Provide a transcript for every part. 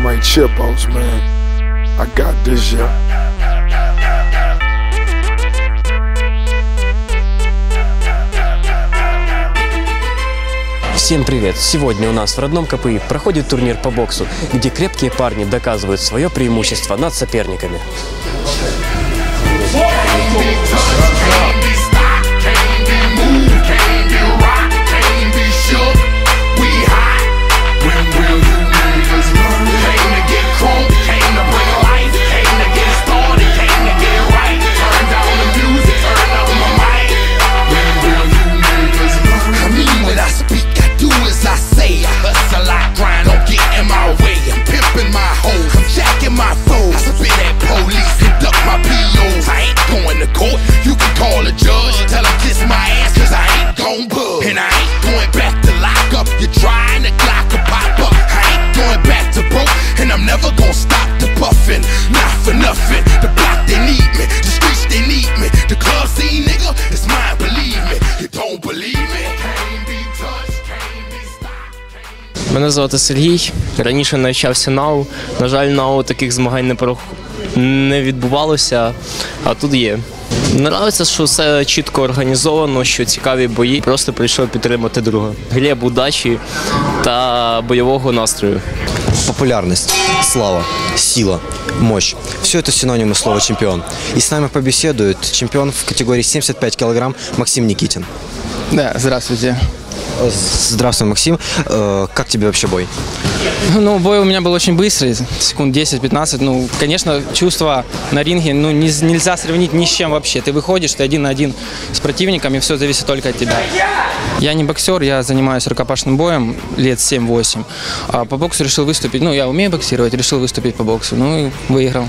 Dynamite chip outs, man. I got this, yeah. Всем привет! Сегодня у нас в родном КПИ проходит турнир по боксу, где крепкие парни доказывают свое преимущество над соперниками. Мене звати Сергій. Раніше навчався НАУ. На жаль, НАУ таких змагань не, порах... не відбувалося, а тут є. Нравиться, що все чітко організовано, що цікаві бої. Просто прийшов підтримати друга. Глеб удачі та бойового настрою. Популярность, слава, сила, мощь. Все это синонимы слова чемпион. И с нами побеседует чемпион в категории 75 килограмм Максим Никитин. Да, здравствуйте. Здравствуй, Максим. Э, Как тебе вообще бой? Ну, бой у меня был очень быстрый, секунд 10-15. Ну, конечно, чувства на ринге ну, не- нельзя сравнить ни с чем вообще. Ты выходишь, ты один на один с противником, и все зависит только от тебя. Я не боксер, я занимаюсь рукопашным боем лет 7-8. А по боксу решил выступить. Ну, я умею боксировать, решил выступить по боксу. Ну, и выиграл.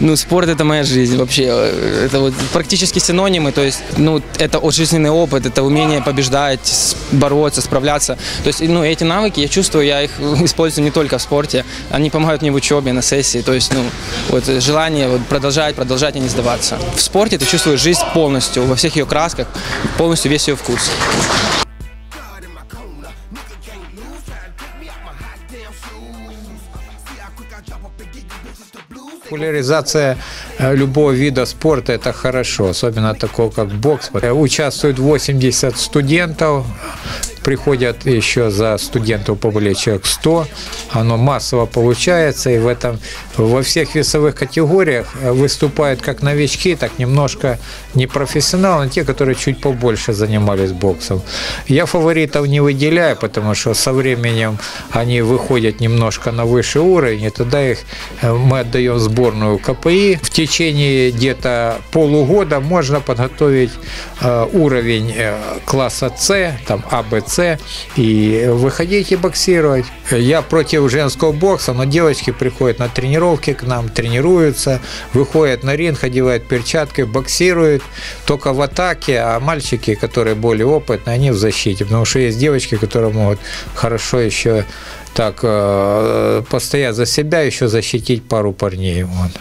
Ну, спорт – это моя жизнь вообще. Э, Это вот практически синонимы. То есть, ну, это жизненный опыт, это умение побеждать, бороться, справляться. То есть, ну, эти навыки, я чувствую, я их использую не только в спорте. Они помогают мне в учебе, на сессии. То есть, ну, вот желание вот, продолжать, продолжать и не сдаваться. В спорте ты чувствуешь жизнь полностью, во всех ее красках, полностью весь ее вкус. Популяризация э, любого вида спорта – это хорошо, особенно такого, как бокс. Участвуют 80 студентов, приходят еще за студентов поболее человек 100. Оно массово получается, и в этом во всех весовых категориях выступают как новички, так немножко непрофессионалы, те, которые чуть побольше занимались боксом. Я фаворитов не выделяю, потому что со временем они выходят немножко на высший уровень, и тогда их э, мы отдаем сборную КПИ. В течение где-то полугода можно подготовить э, уровень э, класса С, там А, С, и выходить и боксировать. Я против женского бокса, но девочки приходят на тренировки к нам, тренируются, выходят на ринг, одевают перчатки, боксируют только в атаке, а мальчики, которые более опытные, они в защите, потому что есть девочки, которые могут хорошо еще так э, постоять за себя, еще защитить пару парней. Вот.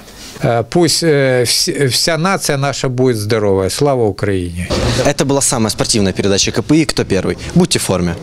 Э, Пусть э, вс- вся нация наша будет здоровая. Слава Украине! Это была самая спортивная передача КПИ «Кто первый?». Будьте в форме.